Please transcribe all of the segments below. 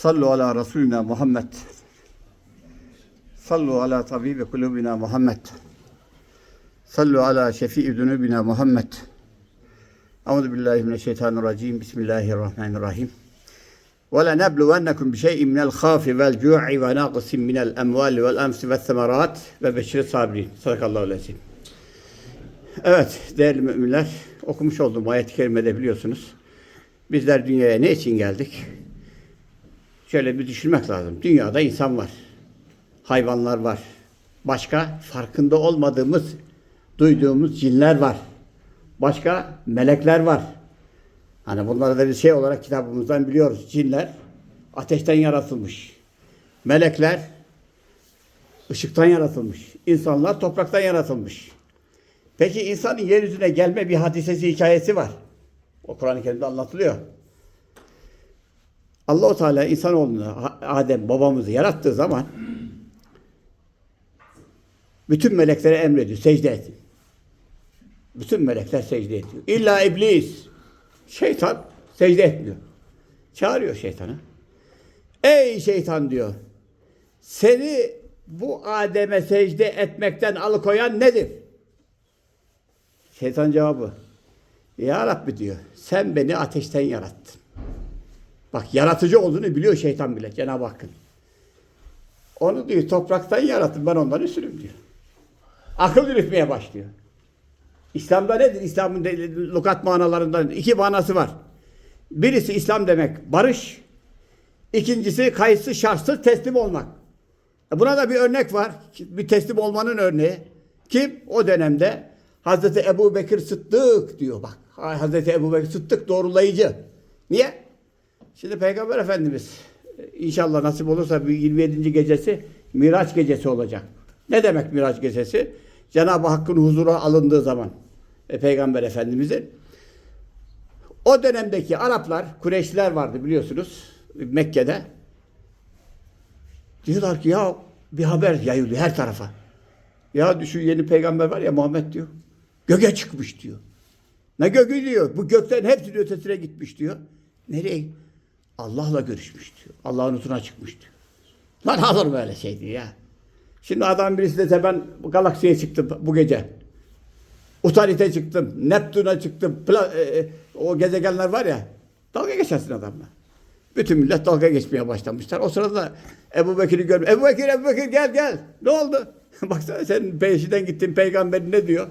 Sallu ala Resulina Muhammed. Sallu ala tabibi kulubina Muhammed. Sallu ala şefii zunubina Muhammed. Euzu billahi mineşşeytanirracim. Bismillahirrahmanirrahim. Ve la nebluvennekum bi şey'in minel hafi vel cu'i ve naqsin minel emvali vel enfusi ve's semerat ve beşir sabirin. Sadakallahu aleyhi. Evet değerli müminler okumuş olduğum ayet-i kerimede biliyorsunuz. Bizler dünyaya ne için geldik? Şöyle bir düşünmek lazım. Dünyada insan var. Hayvanlar var. Başka farkında olmadığımız, duyduğumuz cinler var. Başka melekler var. Hani bunları da bir şey olarak kitabımızdan biliyoruz. Cinler ateşten yaratılmış. Melekler ışıktan yaratılmış. İnsanlar topraktan yaratılmış. Peki insanın yeryüzüne gelme bir hadisesi, hikayesi var. O Kur'an-ı Kerim'de anlatılıyor. Allahu Teala insanoğlunu, Adem babamızı yarattığı zaman bütün meleklere emrediyor, secde edin. Bütün melekler secde ediyor. İlla iblis, şeytan secde etmiyor. Çağırıyor şeytanı. Ey şeytan diyor. Seni bu Adem'e secde etmekten alıkoyan nedir? Şeytan cevabı. Ya Rabbi diyor. Sen beni ateşten yarattın. Bak yaratıcı olduğunu biliyor şeytan bile Cenab-ı Hakk'ın. Onu diyor topraktan yarattım ben ondan üstünüm diyor. Akıl yürütmeye başlıyor. İslam'da nedir? İslam'ın lukat manalarından iki manası var. Birisi İslam demek barış. İkincisi kayıtsız şartsız teslim olmak. E Buna da bir örnek var. Bir teslim olmanın örneği. Kim? O dönemde Hazreti Ebu Bekir Sıddık diyor bak. Hazreti Ebu Bekir Sıddık doğrulayıcı. Niye? Şimdi Peygamber Efendimiz inşallah nasip olursa bir 27. gecesi Miraç gecesi olacak. Ne demek Miraç gecesi? Cenab-ı Hakk'ın huzura alındığı zaman e, Peygamber Efendimiz'in o dönemdeki Araplar, Kureyşliler vardı biliyorsunuz Mekke'de. Diyorlar ki ya bir haber yayılıyor her tarafa. Ya şu yeni peygamber var ya Muhammed diyor. Göğe çıkmış diyor. Ne göğü diyor. Bu gökten hepsinin ötesine gitmiş diyor. Nereye? Allah'la görüşmüş diyor. Allah'ın huzuruna çıkmış diyor. Lan olur böyle şey diyor ya. Şimdi adam birisi dese ben galaksiye çıktım bu gece. Utanite çıktım. Neptün'e çıktım. Pla- e, e, o gezegenler var ya. Dalga geçersin adamla. Bütün millet dalga geçmeye başlamışlar. O sırada Ebu Bekir'i görmüş. Ebu Bekir, Ebu Bekir gel gel. Ne oldu? Baksana senin peşinden gittin peygamberin ne diyor?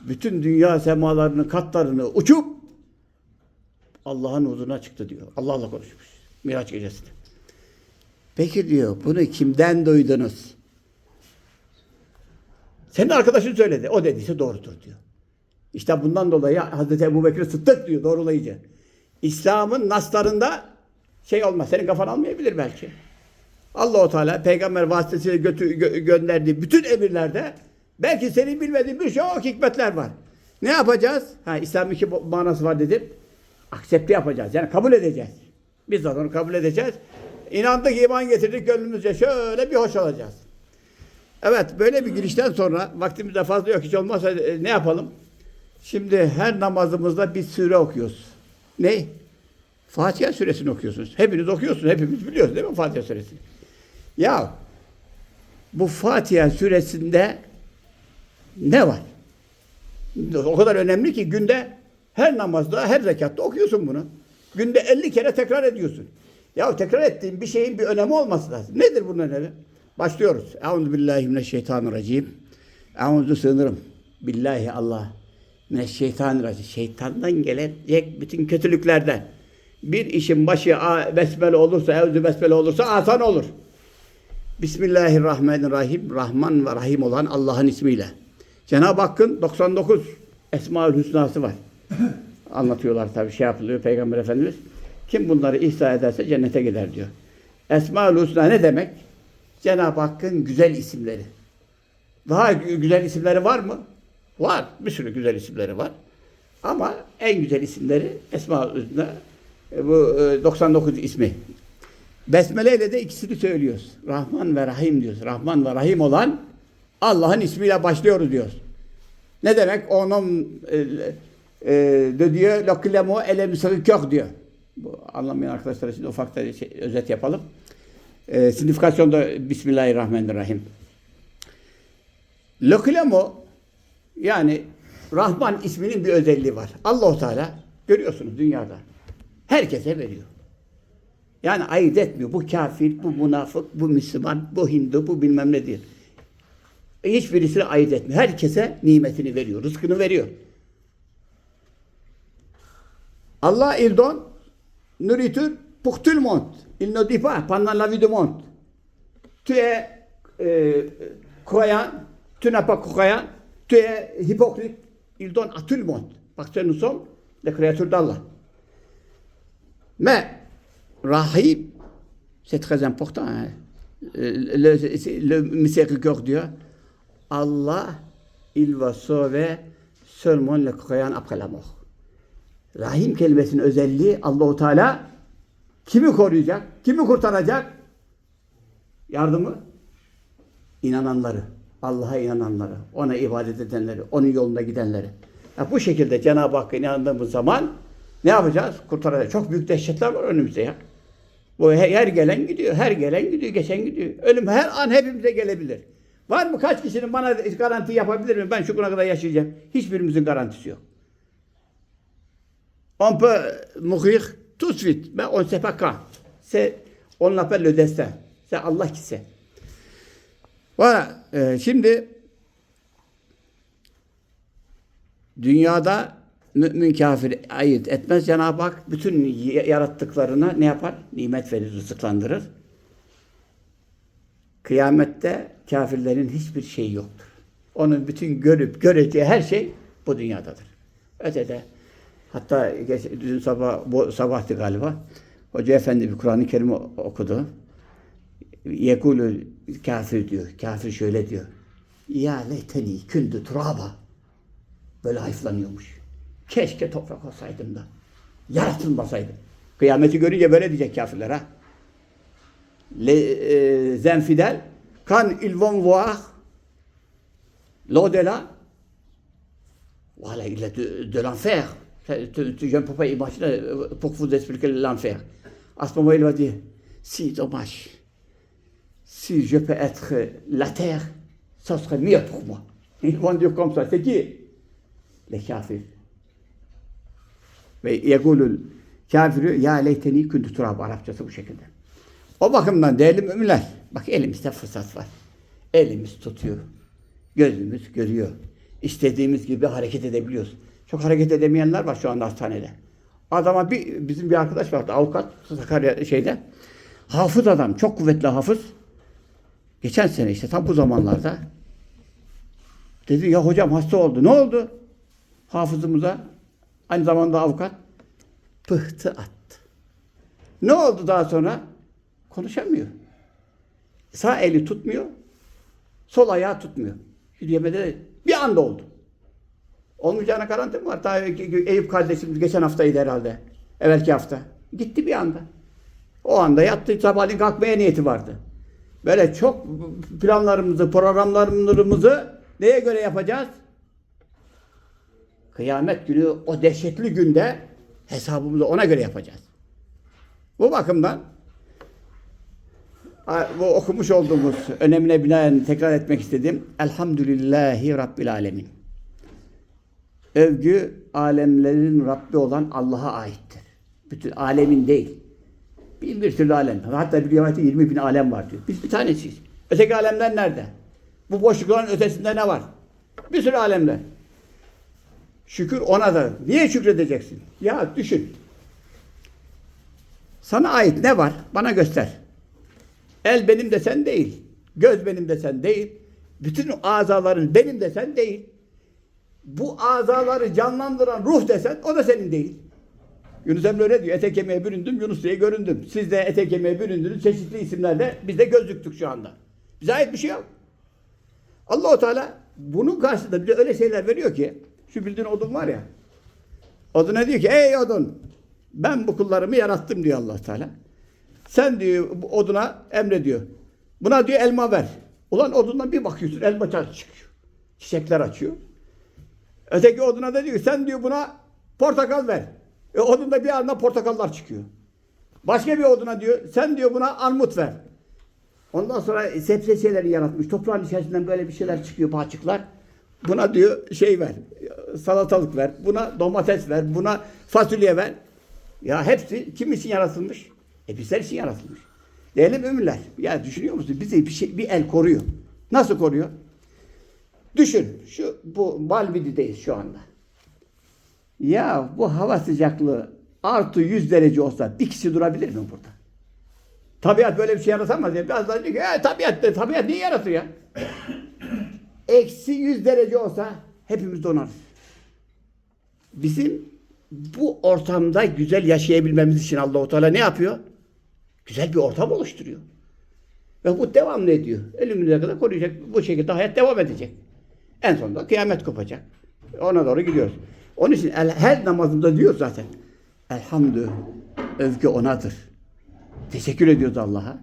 Bütün dünya semalarının katlarını uçup Allah'ın huzuruna çıktı diyor. Allah'la konuşmuş. Miraç gecesinde. Peki diyor bunu kimden duydunuz? Senin arkadaşın söyledi. O dediyse doğrudur diyor. İşte bundan dolayı Hazreti Ebu Bekir Sıddık diyor doğrulayıcı. İslam'ın naslarında şey olmaz. Senin kafan almayabilir belki. Allahu Teala peygamber vasıtasıyla götü, gö- gönderdiği bütün emirlerde belki senin bilmediğin bir çok hikmetler var. Ne yapacağız? Ha İslam'ın iki manası var dedim. Aksepte yapacağız. Yani kabul edeceğiz. Biz de onu kabul edeceğiz. İnandık, iman getirdik gönlümüzce şöyle bir hoş olacağız. Evet, böyle bir girişten sonra vaktimiz de fazla yok hiç olmazsa e, ne yapalım? Şimdi her namazımızda bir sure okuyoruz. Ne? Fatiha suresini okuyorsunuz. Hepiniz okuyorsunuz, hepimiz biliyoruz değil mi Fatiha suresini? Ya bu Fatiha suresinde ne var? O kadar önemli ki günde her namazda, her rekatta okuyorsun bunu. Günde 50 kere tekrar ediyorsun. Ya tekrar ettiğin bir şeyin bir önemi olması lazım. Nedir bunun önemi? Başlıyoruz. Euzu billahi mineşşeytanirracim. Euzu sığınırım. Billahi Allah. Mineşşeytanirracim. Şeytandan gelecek bütün kötülüklerden. Bir işin başı besmele olursa, evzü besmele olursa asan olur. Bismillahirrahmanirrahim. Rahman ve Rahim olan Allah'ın ismiyle. Cenab-ı Hakk'ın 99 Esma-ül Hüsnası var. Anlatıyorlar tabii şey yapılıyor Peygamber Efendimiz. Kim bunları ihsa ederse cennete gider diyor. Esma-ül Hüsna ne demek? Cenab-ı Hakk'ın güzel isimleri. Daha gü- güzel isimleri var mı? Var. Bir sürü güzel isimleri var. Ama en güzel isimleri Esma-ül Hüsna. E, Bu e, 99 ismi. Besmele ile de ikisini söylüyoruz. Rahman ve Rahim diyoruz. Rahman ve Rahim olan Allah'ın ismiyle başlıyoruz diyoruz. Ne demek? Onun e, de diyor lakilemu elem kök diyor. Bu anlamayan arkadaşlar için ufak da şey, özet yapalım. E, signifikasyonda Bismillahirrahmanirrahim. Loklemo yani Rahman isminin bir özelliği var. Allahu Teala görüyorsunuz dünyada. Herkese veriyor. Yani ayırt etmiyor. Bu kafir, bu münafık, bu Müslüman, bu Hindu, bu bilmem ne diye. Hiçbirisini ayırt etmiyor. Herkese nimetini veriyor, rızkını veriyor. Allah il donne nourriture pour tout le monde. Il ne dit pas pendant la vie du monde. Tu es euh, croyant, tu n'es pas croyant, tu es hypocrite. Il donne à tout le monde. Parce que nous sommes les créatures d'Allah. Mais Rahim, c'est très important. hein. Le, miséricordieux, Allah, il va sauver seulement le croyant après la mort. Rahim kelimesinin özelliği Allahu Teala kimi koruyacak, kimi kurtaracak? Yardımı inananları, Allah'a inananları, ona ibadet edenleri, onun yolunda gidenleri. Ya bu şekilde Cenab-ı Hakk'a inandığımız zaman ne yapacağız? Kurtaracağız. Çok büyük dehşetler var önümüzde ya. Bu her, gelen gidiyor, her gelen gidiyor, geçen gidiyor. Ölüm her an hepimize gelebilir. Var mı kaç kişinin bana garanti yapabilir mi? Ben şu güne kadar yaşayacağım. Hiçbirimizin garantisi yok. On peut mourir tout de suite, mais on ne sait pas quand. C'est, on l'appelle le destin. C'est Allah qui sait. Voilà. Ee, şimdi dünyada mümin kafir ayırt etmez. Cenab-ı Hak bütün yarattıklarına ne yapar? Nimet verir, rızıklandırır. Kıyamette kafirlerin hiçbir şeyi yoktur. Onun bütün görüp göreceği her şey bu dünyadadır. Ötede hatta dün sabah bu sabahtı galiba. Hoca Efendi bir Kur'an-ı Kerim okudu. Yekulü kafir diyor. Kafir şöyle diyor. Ya leyteni kündü turaba. Böyle hayıflanıyormuş. Keşke toprak olsaydım da. Yaratılmasaydım. Kıyameti görünce böyle diyecek kafirler ha. Les euh, infidèles, quand ils vont voir l'au-delà, voilà, il de, de l'enfer. Tu- tu- Je ne peux pas imaginer pour vous expliquer l'enfer. À ce moment, il va dire, si dommage, si je peux être la terre, ça serait mieux pour moi. Ils vont dire comme ça. C'est qui Les kafirs. Ve yegulul kafiru ya leyteni kuntu turab. Arapçası bu şekilde. O bakımdan değerli müminler, bak elimizde fırsat var. Elimiz tutuyor. Gözümüz görüyor. İstediğimiz gibi hareket edebiliyoruz. Çok hareket edemeyenler var şu anda hastanede. Adama bir, bizim bir arkadaş vardı, avukat, Sakarya şeyde. Hafız adam, çok kuvvetli hafız. Geçen sene işte tam bu zamanlarda dedi ya hocam hasta oldu. Ne oldu? Hafızımıza aynı zamanda avukat pıhtı attı. Ne oldu daha sonra? Konuşamıyor. Sağ eli tutmuyor. Sol ayağı tutmuyor. Yürüyemede de bir anda oldu. Olmayacağına garanti mi var? Daha Eyüp kardeşimiz geçen haftaydı herhalde. Evvelki hafta. Gitti bir anda. O anda yattı. Sabahleyin kalkmaya niyeti vardı. Böyle çok planlarımızı, programlarımızı neye göre yapacağız? Kıyamet günü o dehşetli günde hesabımızı ona göre yapacağız. Bu bakımdan bu okumuş olduğumuz önemine binaen tekrar etmek istedim. Elhamdülillahi Rabbil Alemin. Övgü alemlerin Rabbi olan Allah'a aittir. Bütün alemin değil. Bin bir türlü alem. Hatta bir rivayette 20 bin alem var diyor. Biz bir tanesiyiz. Öteki alemler nerede? Bu boşlukların ötesinde ne var? Bir sürü alemler. Şükür ona da. Niye şükredeceksin? Ya düşün. Sana ait ne var? Bana göster. El benim desen değil. Göz benim desen değil. Bütün azaların benim desen değil. Bu azaları canlandıran ruh desen o da senin değil. Yunus Emre öyle diyor. Ete kemiğe büründüm, Yunus diye göründüm. Siz de ete kemiğe büründünüz. Çeşitli isimlerle biz de gözüktük şu anda. Bize ait bir şey yok. Allahu Teala bunun karşısında bize öyle şeyler veriyor ki şu bildiğin odun var ya. Oduna diyor ki ey odun ben bu kullarımı yarattım diyor allah Teala. Sen diyor oduna emrediyor. Buna diyor elma ver. Ulan odundan bir bakıyorsun elma çıkıyor. Çiçekler açıyor. Öteki oduna da diyor sen diyor buna portakal ver. E odunda bir anda portakallar çıkıyor. Başka bir oduna diyor, sen diyor buna armut ver. Ondan sonra sebze şeyleri yaratmış. Toprağın içerisinden böyle bir şeyler çıkıyor, bahçıklar. Buna diyor şey ver, salatalık ver, buna domates ver, buna fasulye ver. Ya hepsi kim için yaratılmış? E bizler için yaratılmış. Değerli müminler, ya düşünüyor musun? Bizi bir, şey, bir el koruyor. Nasıl koruyor? Düşün, şu bu Malvidi'deyiz şu anda. Ya bu hava sıcaklığı artı 100 derece olsa bir kişi durabilir mi burada? Tabiat böyle bir şey yaratamaz ya. Biraz daha diyor ki, "E, tabiat, tabiat niye yaratıyor ya? Eksi 100 derece olsa hepimiz donarız. Bizim bu ortamda güzel yaşayabilmemiz için Allahu Teala ne yapıyor? Güzel bir ortam oluşturuyor. Ve bu devamlı ediyor. Ölümüne kadar koruyacak. Bu şekilde hayat devam edecek. En sonunda kıyamet kopacak. Ona doğru gidiyoruz. Onun için el- her namazında diyor zaten. Elhamdü övgü onadır. Teşekkür ediyoruz Allah'a.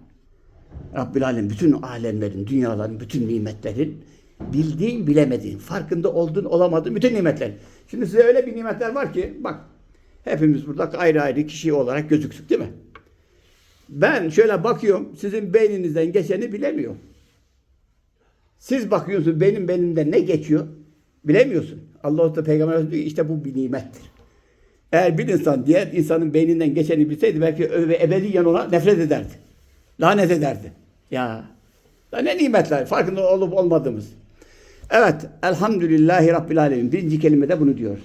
Rabbil Alem bütün alemlerin, dünyaların, bütün nimetlerin bildiğin, bilemediğin, farkında olduğun, olamadığın bütün nimetler. Şimdi size öyle bir nimetler var ki bak hepimiz burada ayrı ayrı kişi olarak gözüksük değil mi? Ben şöyle bakıyorum sizin beyninizden geçeni bilemiyorum. Siz bakıyorsunuz benim benimden ne geçiyor bilemiyorsun. Allah da peygamber diyor ki, işte bu bir nimettir. Eğer bir insan diğer insanın beyninden geçeni bilseydi belki ö- ve ebediyen ona nefret ederdi. Lanet ederdi. Ya. ya ne nimetler farkında olup olmadığımız. Evet. Elhamdülillahi Rabbil Alemin. Birinci kelimede bunu diyoruz.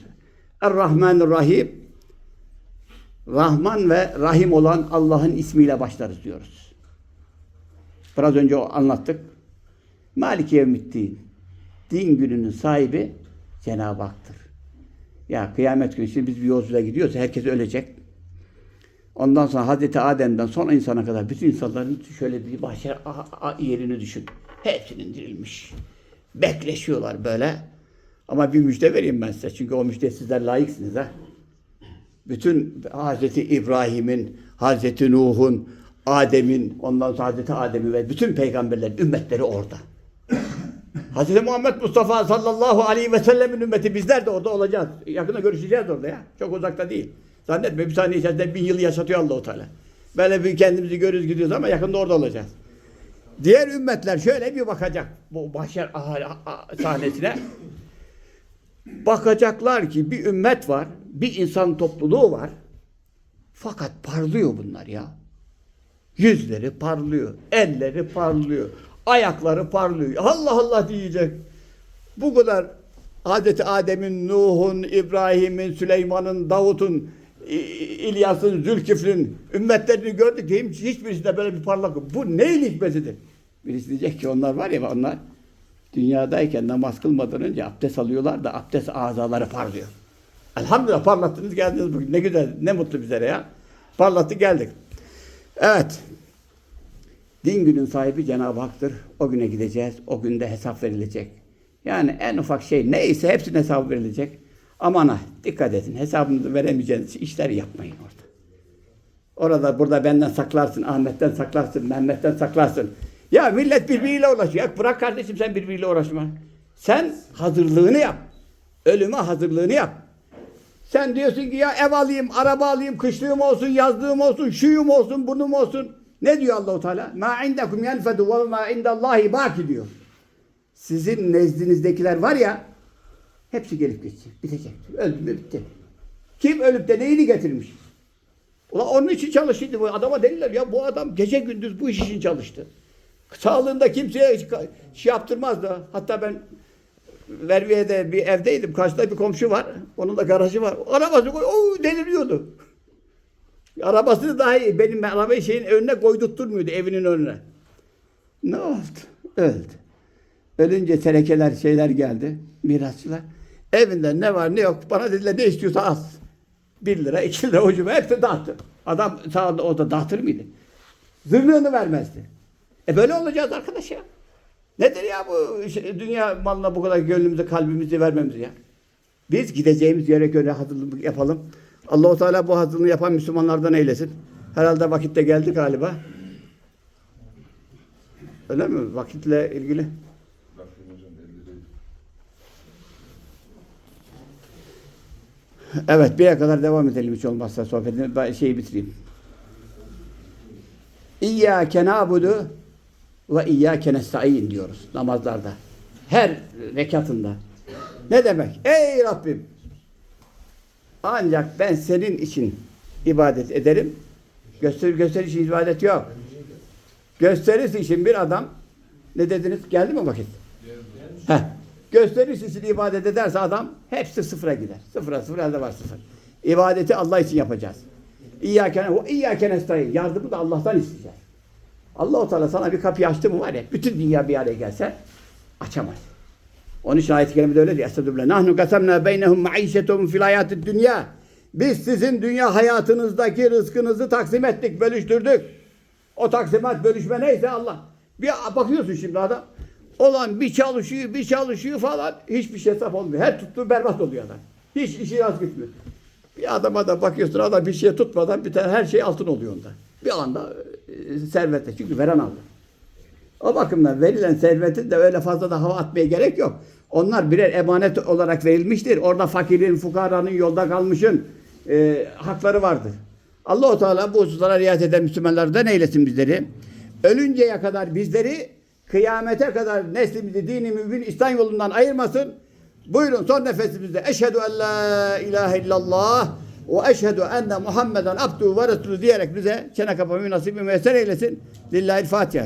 Er-Rahmanir-Rahim. Rahman ve Rahim olan Allah'ın ismiyle başlarız diyoruz. Biraz önce anlattık. Maliki Yevmiddin. Din gününün sahibi Cenab-ı Hak'tır. Ya kıyamet günü şimdi biz bir yolculuğa gidiyoruz. Herkes ölecek. Ondan sonra Hazreti Adem'den son insana kadar bütün insanların şöyle bir a- yerini düşün. Hepsinin dirilmiş. Bekleşiyorlar böyle. Ama bir müjde vereyim ben size. Çünkü o müjde sizler layıksınız ha. Bütün Hazreti İbrahim'in, Hazreti Nuh'un, Adem'in, ondan sonra Hazreti Adem'in ve bütün peygamberlerin ümmetleri orada. Hazreti Muhammed Mustafa sallallahu aleyhi ve sellemin ümmeti bizler de orada olacağız. Yakında görüşeceğiz orada ya. Çok uzakta değil. Zannetme bir saniye içerisinde bin yıl yaşatıyor Allah-u Teala. Böyle bir kendimizi görürüz gidiyoruz ama yakında orada olacağız. Diğer ümmetler şöyle bir bakacak bu mahşer ah- ah- sahnesine. Bakacaklar ki bir ümmet var, bir insan topluluğu var. Fakat parlıyor bunlar ya. Yüzleri parlıyor, elleri parlıyor, ayakları parlıyor. Allah Allah diyecek. Bu kadar Hazreti Adem'in, Nuh'un, İbrahim'in, Süleyman'ın, Davut'un, İlyas'ın, Zülkifl'ün ümmetlerini gördük. Hiç, hiçbirisinde böyle bir parlak. Bu neyin hikmetidir? Birisi diyecek ki onlar var ya onlar dünyadayken namaz kılmadan önce abdest alıyorlar da abdest azaları parlıyor. Elhamdülillah parlattınız geldiniz bugün. Ne güzel, ne mutlu bizlere ya. Parlattı geldik. Evet. Din günün sahibi Cenab-ı Hak'tır. O güne gideceğiz. O günde hesap verilecek. Yani en ufak şey neyse hepsinin hesabı verilecek. Aman ha dikkat edin. Hesabını veremeyeceğiniz işler yapmayın orada. Orada burada benden saklarsın, Ahmet'ten saklarsın, Mehmet'ten saklarsın. Ya millet birbiriyle uğraşıyor. Ya bırak kardeşim sen birbiriyle uğraşma. Sen hazırlığını yap. Ölüme hazırlığını yap. Sen diyorsun ki ya ev alayım, araba alayım, kışlığım olsun, yazlığım olsun, şuyum olsun, bunum olsun. Ne diyor Allahu Teala? Ma indekum yenfedu ve ma indallahi baki diyor. Sizin nezdinizdekiler var ya hepsi gelip geçecek, bitecek. Öldü mü bitti. Kim ölüp de neyini getirmiş? Ulan onun için çalışıyordu. Bu adama dediler ya bu adam gece gündüz bu iş için çalıştı. Sağlığında kimseye şey yaptırmaz da. Hatta ben Verviye'de bir evdeydim. Karşıda bir komşu var. Onun da garajı var. Arabası o deliriyordu. Arabasını dahi benim arabayı şeyin önüne koydurtturmuyordu evinin önüne. Ne oldu? Öldü. Ölünce terekeler şeyler geldi. Mirasçılar. Evinde ne var ne yok. Bana dediler ne istiyorsa az. Bir lira, iki lira ucuma hepsi dağıttı. Adam sağda orada dağıtır mıydı? Zırnığını vermezdi. E böyle olacağız arkadaş ya. Nedir ya bu şey, dünya malına bu kadar gönlümüzü, kalbimizi vermemiz ya? Biz gideceğimiz yere göre hazırlık yapalım. Allahu Teala bu hazırlığı yapan Müslümanlardan eylesin. Herhalde vakitte geldi galiba. Öyle mi? Vakitle ilgili. Evet, bire kadar devam edelim hiç olmazsa sohbetini. Ben şeyi bitireyim. İyyâke nâbudu ve iyyâke nesta'in diyoruz namazlarda. Her rekatında. Ne demek? Ey Rabbim! Ancak ben senin için ibadet ederim. Gösteri gösteriş için ibadet yok. Gösterisi için bir adam ne dediniz? Geldi mi vakit? Heh. Gösterisi için ibadet ederse adam hepsi sıfıra gider. Sıfıra sıfır elde var sıfır. İbadeti Allah için yapacağız. İyyâke ve iyyâke nestaîn. Yardımı da Allah'tan isteyeceğiz. Allah-u Teala sana bir kapıyı açtı mı var ya bütün dünya bir araya gelse açamaz. Onun için ayet-i kerimede öyle diyor. Estağfirullah. Nahnu kasemna beynehum maişetum fil hayatid dünya. Biz sizin dünya hayatınızdaki rızkınızı taksim ettik, bölüştürdük. O taksimat bölüşme neyse Allah. Bir bakıyorsun şimdi adam. Olan bir çalışıyor, bir çalışıyor falan. Hiçbir şey hesap olmuyor. Her tuttuğu berbat oluyor adam. Hiç işi rast gitmiyor. Bir adama da bakıyorsun adam bir şey tutmadan bir tane her şey altın oluyor onda. Bir anda e, servette. Çünkü veren aldı. O bakımdan verilen servetin de öyle fazla da hava atmaya gerek yok. Onlar birer emanet olarak verilmiştir. Orada fakirin, fukaranın, yolda kalmışın e, hakları vardır. Allah-u Teala bu hususlara riayet eden Müslümanlardan eylesin bizleri. Ölünceye kadar bizleri kıyamete kadar neslimizi dini mübin İslam yolundan ayırmasın. Buyurun son nefesimizde eşhedü en la ilahe illallah ve eşhedü enne Muhammeden abduhu ve resulü diyerek bize çene kapamayı nasip müyesser eylesin. Lillahi'l Fatiha.